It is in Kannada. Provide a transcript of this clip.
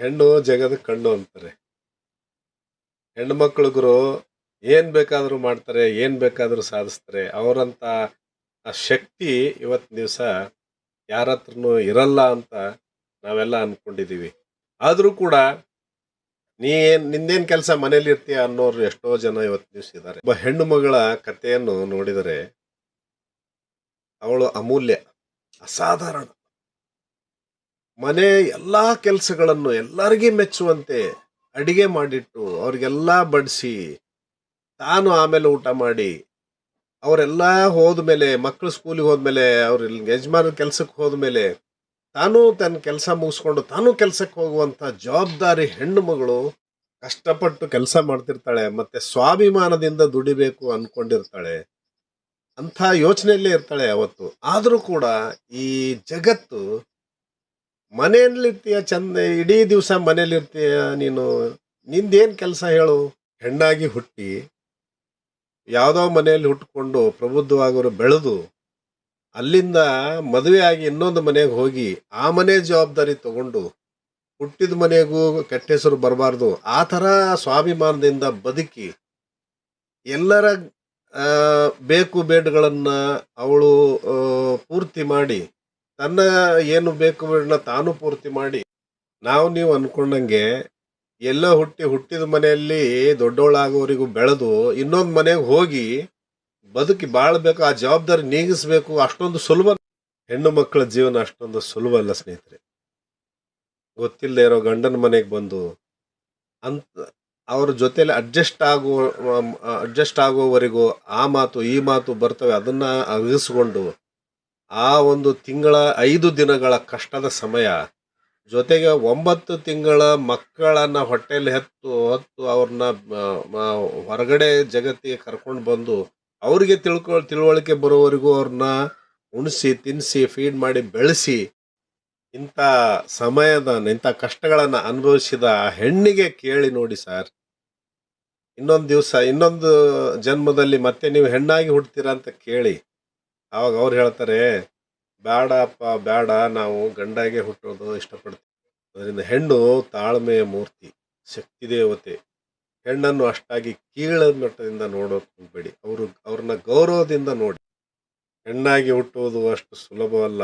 ಹೆಣ್ಣು ಜಗದ ಕಣ್ಣು ಅಂತಾರೆ. ಹೆಣ್ಣು ಮಕ್ಕಳಿಗರು ಏನು ಬೇಕಾದರೂ ಮಾಡ್ತಾರೆ, ಏನು ಬೇಕಾದರೂ ಸಾಧಿಸ್ತಾರೆ. ಅವರಂತ ಆ ಶಕ್ತಿ ಇವತ್ತಿನ ದಿವಸ ಯಾರ ಹತ್ರನೂ ಇರಲ್ಲ ಅಂತ ನಾವೆಲ್ಲ ಅಂದ್ಕೊಂಡಿದ್ದೀವಿ ಆದರೂ ಕೂಡ ನೀ ಏನು, ನಿಂದೇನ್ ಕೆಲಸ ಮನೇಲಿ ಇರ್ತೀಯ ಅನ್ನೋರು ಎಷ್ಟೋ ಜನ ಇವತ್ತಿನ ದಿವಸ ಇದ್ದಾರೆ. ಒಬ್ಬ ಹೆಣ್ಣು ಮಗಳ ಕಥೆಯನ್ನು ನೋಡಿದರೆ ಅವಳು ಅಮೂಲ್ಯ, ಅಸಾಧಾರಣ. ಮನೆ ಎಲ್ಲ ಕೆಲಸಗಳನ್ನು ಎಲ್ಲರಿಗೆ ಮೆಚ್ಚುವಂತೆ ಅಡಿಗೆ ಮಾಡಿಟ್ಟು ಅವ್ರಿಗೆಲ್ಲ ಬಡಿಸಿ ತಾನು ಆಮೇಲೆ ಊಟ ಮಾಡಿ ಅವರೆಲ್ಲ ಹೋದ್ಮೇಲೆ ಮಕ್ಕಳು ಸ್ಕೂಲಿಗೆ ಹೋದ್ಮೇಲೆ ಅವ್ರ ಯಜಮಾನ ಕೆಲ್ಸಕ್ಕೆ ಹೋದ್ಮೇಲೆ ತಾನು ತನ್ನ ಕೆಲಸ ಮುಗಿಸ್ಕೊಂಡು ತಾನು ಕೆಲ್ಸಕ್ಕೆ ಹೋಗುವಂತ ಜವಾಬ್ದಾರಿ ಹೆಣ್ಣು ಮಗಳು ಕಷ್ಟಪಟ್ಟು ಕೆಲಸ ಮಾಡ್ತಿರ್ತಾಳೆ ಮತ್ತೆ ಸ್ವಾಭಿಮಾನದಿಂದ ದುಡಿಬೇಕು ಅಂದ್ಕೊಂಡಿರ್ತಾಳೆ ಅಂಥ ಯೋಚನೆಯಲ್ಲೇ ಇರ್ತಾಳೆ ಅವತ್ತು. ಆದರೂ ಕೂಡ ಈ ಜಗತ್ತು ಮನೆಯಲ್ಲಿರ್ತೀಯ ಚಂದ, ಇಡೀ ದಿವಸ ಮನೇಲಿರ್ತೀಯ ನೀನು? ನಿಂದೇನ್ ಕೆಲಸ ಹೇಳು? ಹೆಣ್ಣಾಗಿ ಹುಟ್ಟಿ, ಯಾವುದೋ ಮನೆಯಲ್ಲಿ ಹುಟ್ಕೊಂಡು ಪ್ರಬುದ್ಧವಾಗೋರು ಬೆಳೆದು, ಅಲ್ಲಿಂದ ಮದುವೆ ಆಗಿ ಇನ್ನೊಂದು ಮನೆಗೆ ಹೋಗಿ, ಆ ಮನೆ ಜವಾಬ್ದಾರಿ ತಗೊಂಡು, ಹುಟ್ಟಿದ ಮನೆಗೂ ಕೆಟ್ಟ ಹೆಸರು ಬರಬಾರ್ದು. ಆ ಥರ ಸ್ವಾಭಿಮಾನದಿಂದ ಬದುಕಿ, ಎಲ್ಲರ ಬೇಕು ಬೇಡಗಳನ್ನು ಅವಳು ಪೂರ್ತಿ ಮಾಡಿ ತನ್ನ ಏನು ಬೇಕು ತಾನು ಪೂರ್ತಿ ಮಾಡಿ, ನಾವು ನೀವು ಅನ್ಕೊಂಡಂಗೆ ಎಲ್ಲ ಹುಟ್ಟಿ ಹುಟ್ಟಿದ ಮನೆಯಲ್ಲಿ ದೊಡ್ಡವಳಾಗೋರಿಗೂ ಬೆಳೆದು ಇನ್ನೊಂದು ಮನೆಗೆ ಹೋಗಿ ಬದುಕಿ ಬಾಳ್ಬೇಕು, ಆ ಜವಾಬ್ದಾರಿ ನೀಗಿಸ್ಬೇಕು, ಅಷ್ಟೊಂದು ಸುಲಭ ಹೆಣ್ಣು ಮಕ್ಕಳ ಜೀವನ ಅಷ್ಟೊಂದು ಸುಲಭ ಅಲ್ಲ ಸ್ನೇಹಿತರೆ. ಗೊತ್ತಿಲ್ಲದೆ ಇರೋ ಗಂಡನ ಮನೆಗೆ ಬಂದು ಅಂತ ಅವ್ರ ಜೊತೆಲಿ ಅಡ್ಜಸ್ಟ್ ಆಗುವ, ಅಡ್ಜಸ್ಟ್ ಆಗುವವರೆಗೂ ಆ ಮಾತು, ಈ ಮಾತು ಬರ್ತವೆ, ಅದನ್ನ ಅಗಿಸ್ಕೊಂಡು ಆ ಒಂದು ತಿಂಗಳ ಐದು ದಿನಗಳ ಕಷ್ಟದ ಸಮಯ, ಜೊತೆಗೆ ಒಂಬತ್ತು ತಿಂಗಳ ಮಕ್ಕಳನ್ನ ಹೊಟ್ಟೆಯಲ್ಲಿ ಹೆತ್ತು ಹೊತ್ತು ಅವ್ರನ್ನ ಹೊರಗಡೆ ಜಗತ್ತಿಗೆ ಕರ್ಕೊಂಡು ಬಂದು ಅವರಿಗೆ ತಿಳ್ಕೊ, ತಿಳುವಳಿಕೆ ಬರೋವರೆಗೂ ಅವ್ರನ್ನ ಉಣಿಸಿ ತಿನ್ನಿಸಿ ಫೀಡ್ ಮಾಡಿ, ಬೆಳೆಸಿ ಇಂಥ ಸಮಯದ, ಇಂಥ ಕಷ್ಟಗಳನ್ನು ಅನುಭವಿಸಿದ ಆ ಹೆಣ್ಣಿಗೆ ಕೇಳಿ ನೋಡಿ ಸರ್. ಇನ್ನೊಂದು ದಿವಸ, ಇನ್ನೊಂದು ಜನ್ಮದಲ್ಲಿ ಮತ್ತೆ ನೀವು ಹೆಣ್ಣಾಗಿ ಹುಡ್ತೀರಾ ಅಂತ ಕೇಳಿ ಅವಾಗ ಅವ್ರು ಹೇಳ್ತಾರೆ ಬೇಡಪ್ಪ ಬೇಡ ನಾವು ಗಂಡಾಗೆ ಹುಟ್ಟೋದು ಇಷ್ಟಪಡ್ತೀವಿ. ಅದರಿಂದ ಹೆಣ್ಣು ತಾಳ್ಮೆಯ ಮೂರ್ತಿ, ಶಕ್ತಿ ದೇವತೆ. ಹೆಣ್ಣನ್ನು ಅಷ್ಟಾಗಿ ಕೀಳ ಮಟ್ಟದಿಂದ ನೋಡೋಕೆ ಹೋಗ್ಬೇಡಿ. ಅವರು ಅವ್ರನ್ನ ಗೌರವದಿಂದ ನೋಡಿ. ಹೆಣ್ಣಾಗಿ ಹುಟ್ಟುವುದು ಅಷ್ಟು ಸುಲಭವಲ್ಲ.